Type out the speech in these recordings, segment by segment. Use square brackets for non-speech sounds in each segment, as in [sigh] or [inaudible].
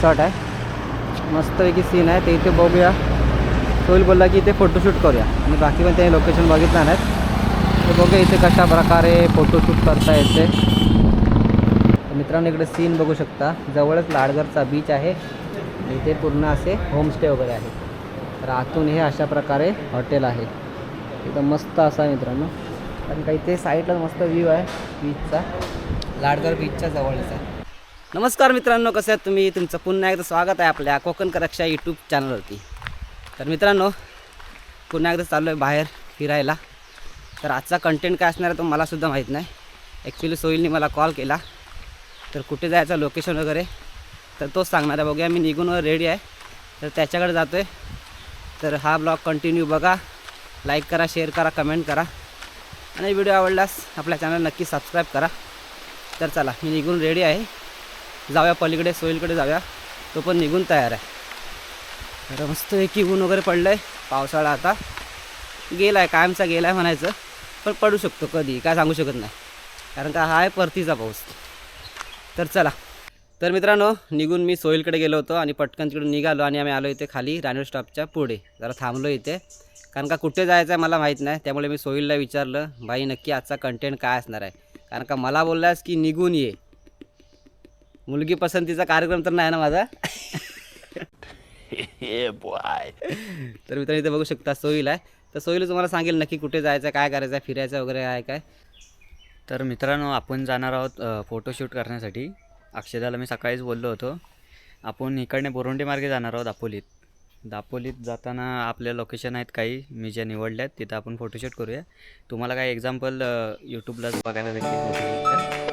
Resort आहे. मस्तपैकी scene आहे. ते इथे बघूया. सोईल बोलला की इथे फोटोशूट करूया. आणि बाकी पण त्याने लोकेशन बघितलं नाहीत तर बघूया इथे कशा प्रकारे फोटोशूट करता येते. मित्रांनो इकडे सीन बघू शकता. जवळच लाडगरचा बीच आहे. इथे पूर्ण असे होमस्टे वगैरे आहे. तर आतून हे अशा प्रकारे हॉटेल आहे. एकदम मस्त असा आहे मित्रांनो. कारण काही ते साईडला मस्त व्ह्यू आहे. बीचचा लाडगर बीचच्या जवळच. आहे नमस्कार मित्रांनो कसं आहेत तुम्ही? तुमचं पुन्हा एकदा स्वागत आहे आपल्या कोकण करक्षा यूट्यूब चॅनलवरती तर मित्रांनो पुन्हा एकदा चाललो आहे बाहेर फिरायला. तर आजचा कंटेंट काय असणार आहे तो मलासुद्धा माहीत नाही. ॲक्च्युली सोहिलने मला कॉल केला. तर कुठे जायचं लोकेशन वगैरे? तर तोच सांगणार आहे. बघूया मी निघून रेडी आहे. तर त्याच्याकडे जातो आहे तर हा ब्लॉग कंटिन्यू बघा. लाईक करा शेअर करा कमेंट करा. आणि व्हिडिओ आवडल्यास आपल्या चॅनल नक्की सबस्क्राईब करा. तर चला मी निघून रेडी आहे. जाऊया पलीकडे सोईलकडे जाऊया. तो पण निघून तयार आहे. तर मस्त की ऊन वगैरे पडलं आहे पावसाळा आता. गेला आहे कायमचा गेला आहे म्हणायचं. पण पडू शकतो कधी काय सांगू शकत नाही. कारण का हा आहे परतीचा पाऊस. तर चला. तर मित्रांनो निघून मी सोईलकडे गेलो होतो आणि पटकन तिकडून निघालो आणि आम्ही आलो इथे खाली रानवे स्टॉपच्या पुढे. जरा थांबलो इथे. कारण का कुठे जायचं आहे मला माहीत नाही. त्यामुळे मी सोईलला विचारलं बाई नक्की आजचा कंटेंट काय असणार आहे? कारण का मला बोललास की निघून ये. मुलगी पसंतीचा कार्यक्रम तर नाही ना माझा? [laughs] तर मित्रांनो इथे बघू शकता सोईल आहे. तर सोईल तुम्हाला सांगेल नक्की कुठे जायचं काय करायचं आहे फिरायचं वगैरे आहे काय? तर मित्रांनो आपण जाणार आहोत फोटोशूट करण्यासाठी. अक्षदाला मी सकाळीच बोललो होतो. आपण इकडने बोरोंडी मार्गे जाणार आहोत दापोलीत. दापोलीत जाताना आपले लोकेशन आहेत काही. मी ज्या निवडल्या आहेत तिथं आपण फोटोशूट करूया. तुम्हाला काही एक्झाम्पल यूट्यूबला बघायला देखील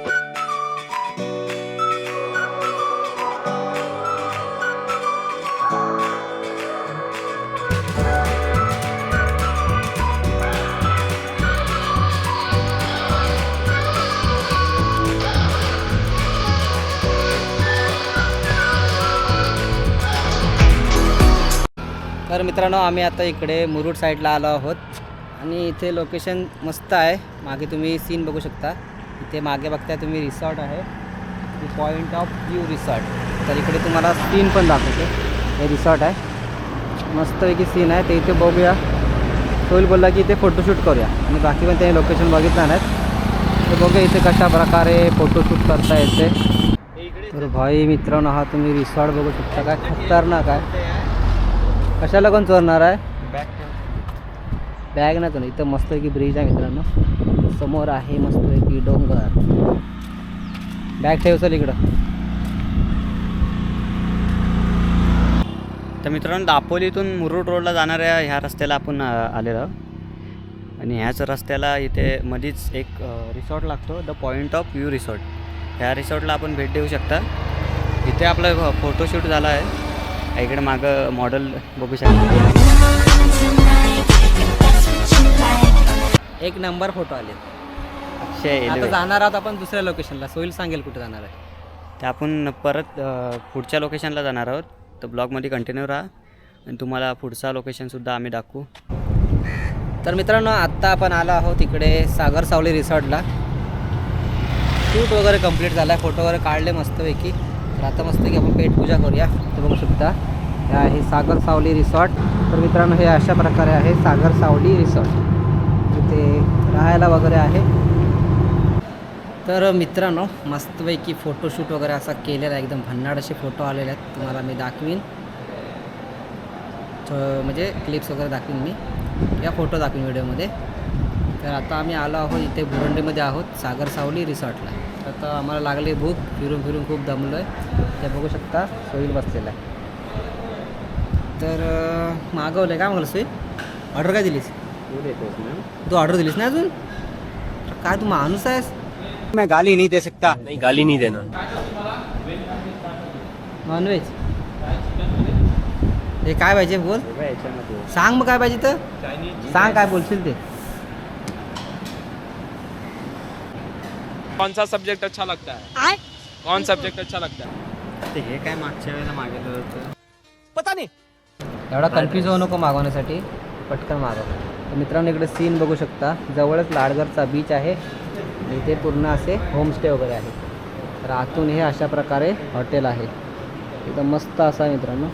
तर मित्रांनो आम्ही आता इकडे मुरुड साईडला आलो आहोत. आणि इथे लोकेशन मस्त आहे. मागे तुम्ही सीन बघू शकता. इथे मागे बघताय तुम्ही रिसॉर्ट आहे. पॉईंट ऑफ व्ह्यू रिसॉर्ट तर इकडे तुम्हाला सीन पण दाखवते. हे रिसॉर्ट आहे. मस्तपैकी सीन आहे. ते इथे बघूया. सोईल बोलला की इथे फोटोशूट करूया. आणि बाकी पण त्याने लोकेशन बघितलं नाहीत तर बघूया इथे कशा प्रकारे फोटोशूट करता येते. तर भाई मित्रांनो हा तुम्ही रिसॉर्ट बघू शकता. काय खतरनाक आहे. कशाला कोण चोरणार आहे? बॅग नाही तो इथं मस्तपैकी ब्रिज आहे मित्रांनो. समोर आहे मस्तपैकी डोंगर. बॅग ठेव चल इकडं. तर मित्रांनो दापोलीतून मुरुड रोडला जाणाऱ्या ह्या रस्त्याला आपण आलेलो आणि ह्याच रस्त्याला इथे मधीच एक रिसॉर्ट लागतो. The point of view resort ह्या रिसॉर्टला आपण भेट देऊ शकता. इथे आपलं फोटोशूट झाला आहे. इकडे मागं मॉडेल बघू शकता. एक नंबर फोटो आले अक्षय आता. जाणार आहोत आपण दुसऱ्या लोकेशनला सोईल सांगेल कुठे जाणार आहे. ते आपण परत पुढच्या लोकेशनला जाणार आहोत. तर ब्लॉगमध्ये कंटिन्यू राहा. आणि तुम्हाला पुढचा लोकेशनसुद्धा आम्ही दाखवू. तर मित्रांनो आत्ता आपण आलो आहोत इकडे सागर सावली रिसॉर्टला शूट वगैरे कंप्लीट झाला आहे फोटो वगैरे काढले मस्तपैकी. तर आता मस्तपैकी आपण पेटपूजा करूया. ते बघू शकता हे आहे सागर सावली रिसॉर्ट. तर मित्रांनो हे अशा प्रकारे आहे सागर सावली रिसॉर्ट. इथे राहायला वगैरे आहे. तर मित्रांनो मस्तपैकी फोटोशूट वगैरे असा केलेला आहे. एकदम भन्नाड असे फोटो आलेले आहेत. तुम्हाला मी दाखवीन. म्हणजे क्लिप्स वगैरे दाखवीन मी. या फोटो दाखवीन व्हिडिओमध्ये तर आता आम्ही आलो आहोत इथे बुरंडीमध्ये आहोत सागर सावली रिसॉर्टला. तर आता आम्हाला लागली भूक फिरून फिरून खूप दमलो आहे ते बघू शकता सोयील बसलेला आहे. तर मागवलं आहे काय मागवलं सोयी ऑर्डर काय दिलीस? तू ऑर्डर दिलीस ना अजून? काय तू माणूस आहेस? मैं गाली नहीं दे सकता. नहीं गाली नहीं देना नॉनव्हेज हे काय पाहिजे बोल? सांग मग काय पाहिजे तर. सांग काय बोलशील ते. कौन सा सब्जेक्ट अच्छा लगता है? कौन सब्जेक्ट अच्छा लगता है? ते हे काय मागच्या वेळेला मागितलं होतं? पता नहीं. एवढा कन्फ्यूज होऊ नको मागवण्यासाठी. पटकन मागव तर मित्रांनो इकडे सीन बघू शकता. जवळच लाडगरचा बीच आहे. आणि इथे पूर्ण असे होमस्टे वगैरे आहे. तर आतून हे अशा प्रकारे हॉटेल आहे. एकदम मस्त असा आहे मित्रांनो.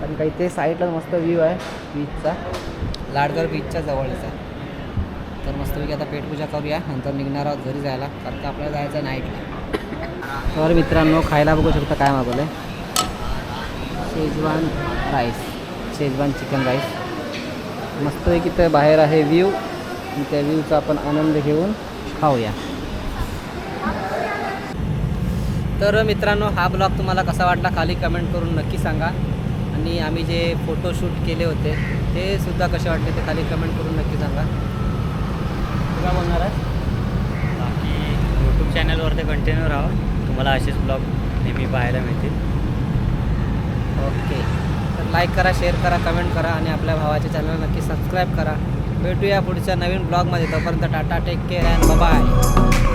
कारण काही ते साईडला मस्त व्ह्यू आहे बीचचा लाडगर बीचच्या जवळच. आहे तर मस्तपैकी आता पेटपूजा करूया नंतर निघणार आहोत घरी जायला. कारण का आपल्याला जायचं नाईटला तर मित्रांनो खायला बघू शकता काय मागवलं आहे Schezwan rice. Schezwan chicken rice. मस्तपैकी तर बाहेर आहे व्ह्यू. त्या व्ह्यूचा आपण आनंद घेऊन खाऊया. तर मित्रांनो हा ब्लॉग तुम्हाला कसा वाटला खाली कमेंट करून नक्की सांगा. आणि आम्ही जे फोटोशूट केले होते ते सुद्धा कसे वाटले ते खाली कमेंट करून नक्की सांगा. तू काय बोलणार आहे. बाकी यूट्यूब चॅनलवर ते कंटिन्यू राहा. तुम्हाला असेच ब्लॉग नेहमी पाहायला मिळतील. ओके तर लाईक करा शेअर करा कमेंट करा आणि आपल्या भावाच्या चॅनल नक्की सबस्क्राईब करा. भेटूया पुढच्या नवीन ब्लॉगमध्ये. तोपर्यंत tata take care and bye